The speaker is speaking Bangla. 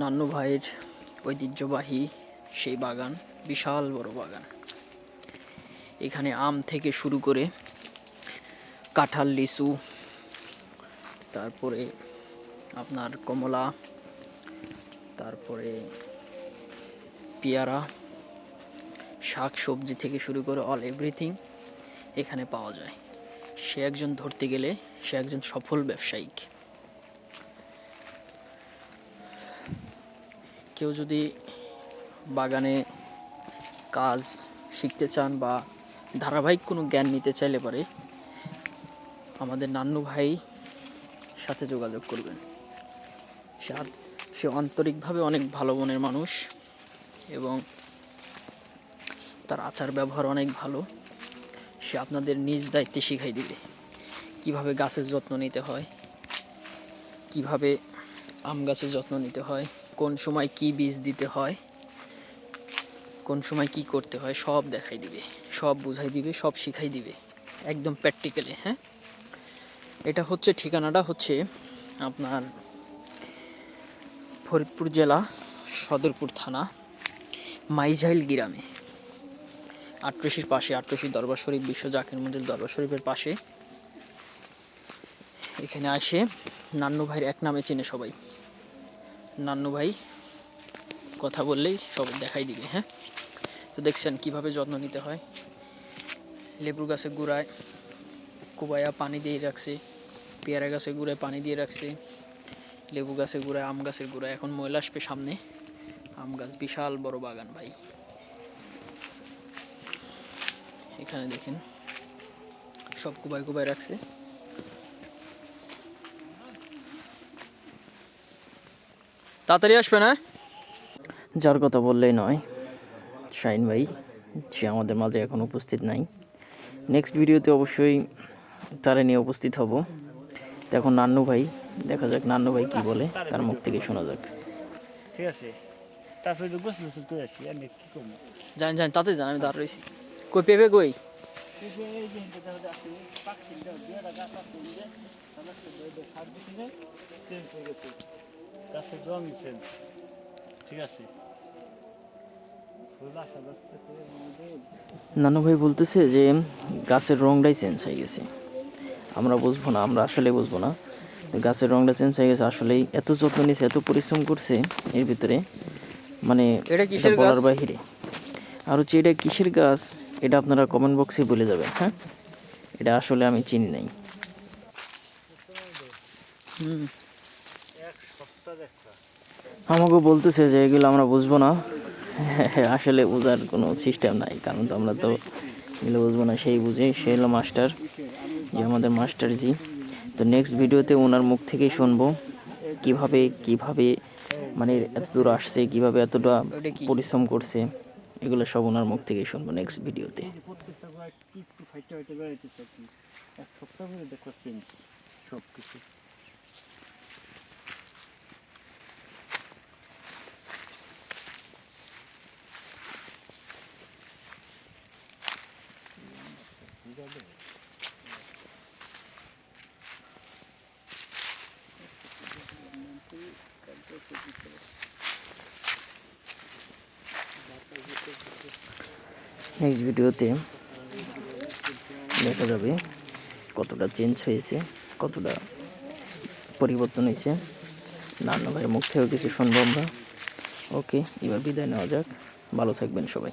নান্নু ভাইয়ের ঐতিহ্যবাহী সেই বাগান, বিশাল বড় বাগান। এখানে আম থেকে শুরু করে কাঁঠাল, লিচু, তারপরে আপনার কমলা, তারপরে পেয়ারা, শাক সবজি থেকে শুরু করে অল এভরিথিং এখানে পাওয়া যায়। সে একজন ধরতে গেলে সে একজন সফল ব্যবসায়িক। কেউ যদি বাগানে কাজ শিখতে চান বা ধারাবাহিক কোনো জ্ঞান নিতে চাইলে পারে আমাদের নান্নু ভাই সাথে যোগাযোগ করবেন। সে আন্তরিকভাবে অনেক ভালো মনের মানুষ এবং তার আচার ব্যবহার অনেক ভালো। সে আপনাদের নিজ দায়িত্বে শিখাই দিবে। কীভাবে গাছের যত্ন নিতে হয়, কীভাবে আম গাছের যত্ন নিতে হয় কোন সময় কি বীজ দিতে হয়, কোন সময় কি করতে হয়, সব দেখাই দিবে, সব বুঝাই দিবে, সব শিখাই দিবে, একদম প্র্যাকটিক্যালি হ্যাঁ? এটা হচ্ছে ঠিকানাটা হচ্ছে আপনার ফরিদপুর জেলা, সদরপুর থানা, মাইঝাইল গ্রামে। আট্রসির পাশে আট্রসি দরবার শরীফ, বিশ্ব জাকির মন্দির দরবার শরীফের পাশে। এখানে আসে নান্নু ভাইয়ের এক নামে চেনে সবাই। নান্নু ভাই, কথা বললেই সব দেখাই দিবে হ্যাঁ? তো দেখছেন কীভাবে যত্ন নিতে হয়। লেবু গাছের গুঁড়ায়, কুবায়া পানি দিয়ে রাখছে, পেয়ারা গাছের গুঁড়ায় পানি দিয়ে রাখছে, লেবু গাছের গুঁড়ায়, আম গাছের গুঁড়ায়। এখন ময়লা আসবে সামনে। আম গাছ বিশাল বড় বাগান ভাই। এখানে দেখেন, সব কুবায় কুবায় রাখছে। তাড়াতাড়ি আসবে না? যার কথা বললেই নয়। শাইন ভাই সে আমাদের মাঝে এখন উপস্থিত নাই। নেক্সট ভিডিওতে অবশ্যই তারা নিয়ে উপস্থিত হব। তো এখন নান্নু ভাই দেখা যাক নান্নু ভাই কি বলে তার মুখ থেকে শোনা যাক। ঠিক আছে। তারপরে তো গোসল গোসল করে আসি আমি কি করব? জান জান তাতে জান আমি দাঁড় রয়েছি। কই পেবে কই? পাখি গাছের রঙই চেঞ্জ ঠিক আছে। নানু ভাই বলতেছে যে গাছের রংটাই চেঞ্জ হয়ে গেছে। আমরা বুঝব না আমরা আসলে বুঝব না। গাছের রংটা চেঞ্জ হয়ে গেছে আসলেই এত যত্ন নিয়েছে এত পরিশ্রম করছে এর ভিতরে। মানে এটা কিসের বলার বাহিরে। আর হচ্ছে এটা কিসের গাছ? এটা আপনারা কমেন্ট বক্সে বলে যাবেন হ্যাঁ? এটা আসলে আমি চিনি নাই। হুম। আমাকে বলতেছে যে এগুলো আমরা বুঝব না। আসলে বোঝার কোনো সিস্টেম নাই, কারণ তো আমরা তো এগুলো বুঝব না, সেই বুঝে, সে হলো মাস্টার যে আমাদের মাস্টার জি তো নেক্সট ভিডিওতে ওনার মুখ থেকেই শুনব, কীভাবে কীভাবে মানে এত দূর আসছে, কীভাবে এতটা পরিশ্রম করছে, এগুলো সব ওনার মুখ থেকেই শুনব নেক্সট ভিডিওতে এই যে প্রত্যেকটা গাছ একটু একটু ফাইটে ফাইটে বেড়াইতেছে আর কি এক সপ্তাহ ধরে দেখো চেঞ্জ সব কিছু নেক্সট ভিডিওতে দেখা যাবে কতটা চেঞ্জ হয়েছে, কতটা পরিবর্তন হয়েছে। নান্না ভাইয়ের মুখ থেকেও কিছু শুনব আমরা। ওকে এবার বিদায় নেওয়া যাক। ভালো থাকবেন সবাই।